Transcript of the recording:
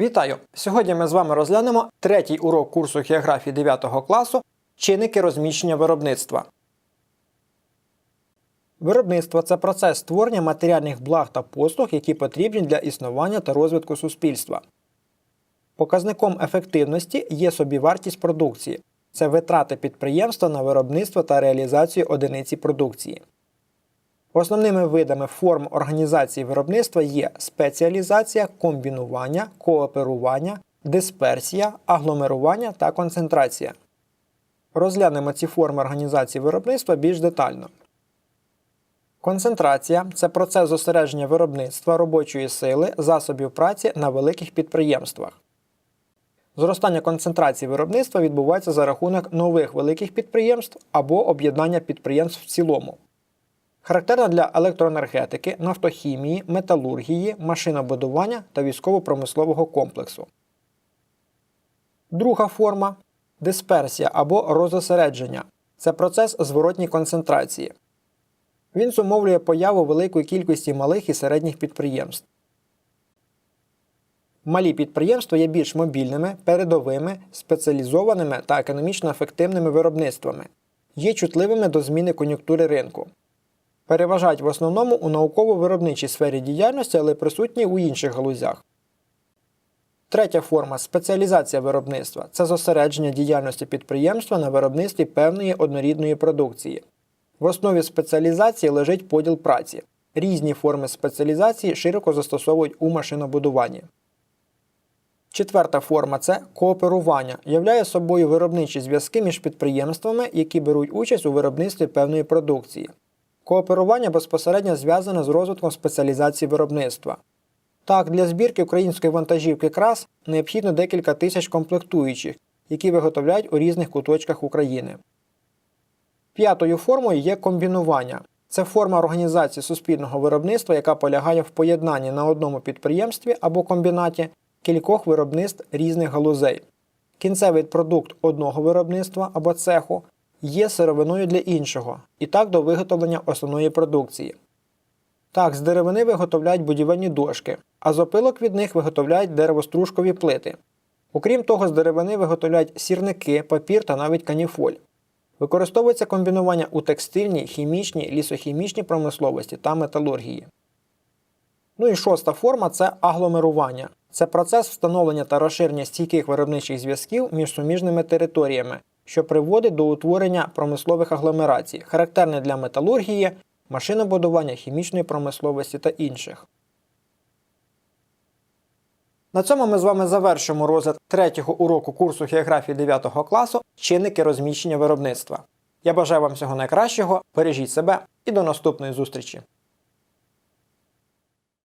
Вітаю! Сьогодні ми з вами розглянемо третій урок курсу географії 9 класу чинники розміщення виробництва. Виробництво це процес створення матеріальних благ та послуг, які потрібні для існування та розвитку суспільства. Показником ефективності є собівартість продукції. Це витрати підприємства на виробництво та реалізацію одиниці продукції. Основними видами форм організації виробництва є спеціалізація, комбінування, кооперування, дисперсія, агломерування та концентрація. Розглянемо ці форми організації виробництва більш детально. Концентрація це процес зосередження виробництва робочої сили, засобів праці на великих підприємствах. Зростання концентрації виробництва відбувається за рахунок нових великих підприємств або об'єднання підприємств в цілому. Характерна для електроенергетики, нафтохімії, металургії, машинобудування та військово-промислового комплексу. Друга форма дисперсія або розосередження. Це процес зворотній концентрації. Він зумовлює появу великої кількості малих і середніх підприємств. Малі підприємства є більш мобільними, передовими, спеціалізованими та економічно ефективними виробництвами, є чутливими до зміни кон'юнктури ринку. Переважають в основному у науково-виробничій сфері діяльності, але присутні у інших галузях. Третя форма спеціалізація виробництва це зосередження діяльності підприємства на виробництві певної однорідної продукції. В основі спеціалізації лежить поділ праці. Різні форми спеціалізації широко застосовують у машинобудуванні. Четверта форма це кооперування, являє собою виробничі зв'язки між підприємствами, які беруть участь у виробництві певної продукції. Кооперування безпосередньо зв'язане з розвитком спеціалізації виробництва. Так, для збірки української вантажівки крас необхідно декілька тисяч комплектуючих, які виготовляють у різних куточках України. П'ятою формою є комбінування. Це форма організації суспільного виробництва, яка полягає в поєднанні на одному підприємстві або комбінаті кількох виробництв різних галузей. Кінцевий продукт одного виробництва або цеху є сировиною для іншого, і так до виготовлення основної продукції. Так, з деревини виготовляють будівельні дошки, а з опилок від них виготовляють деревостружкові плити. Окрім того, з деревини виготовляють сірники, папір та навіть каніфоль. Використовується комбінування у текстильній, хімічній, лісохімічній промисловості та металургії. Ну і шоста форма це агломерування. Це процес встановлення та розширення стійких виробничих зв'язків між суміжними територіями, що приводить до утворення промислових агломерацій, характерних для металургії, машинобудування, хімічної промисловості та інших. На цьому ми з вами завершимо розгляд третього уроку курсу географії 9 класу чинники розміщення виробництва. Я бажаю вам всього найкращого, бережіть себе і до наступної зустрічі!